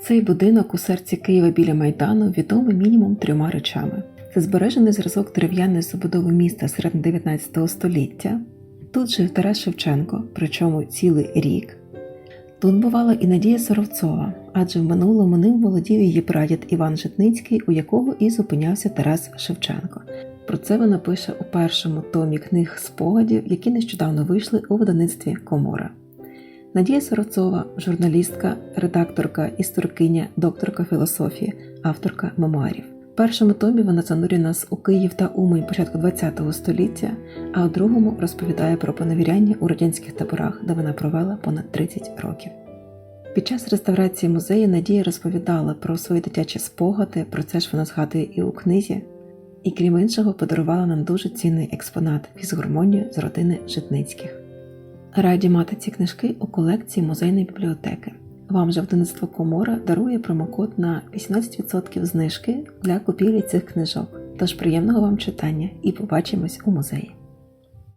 Цей будинок у серці Києва біля Майдану відомий мінімум трьома речами. Це збережений зразок дерев'яної забудови міста середини 19 століття. Тут жив Тарас Шевченко, причому цілий рік. Тут бувала і Надія Соровцова, адже в минулому ним володів її прадід Іван Житницький, у якого і зупинявся Тарас Шевченко. Про це вона пише у першому томі книг спогадів, які нещодавно вийшли у видавництві Комора. Надія Соровцова, журналістка, редакторка, історикиня, докторка філософії, авторка мемуарів. В першому томі вона занурює нас у Київ та Умань початку ХХ століття, а у другому розповідає про поневіряння у радянських таборах, де вона провела понад 30 років. Під час реставрації музею Надія розповідала про свої дитячі спогади, про це ж вона згадує і у книзі, і крім іншого подарувала нам дуже цінний експонат фізгармонію з родини Житницьких. Раді мати ці книжки у колекції музейної бібліотеки. Вам же видавництво Комора дарує промокод на 18% знижки для купівлі цих книжок. Тож приємного вам читання і побачимось у музеї.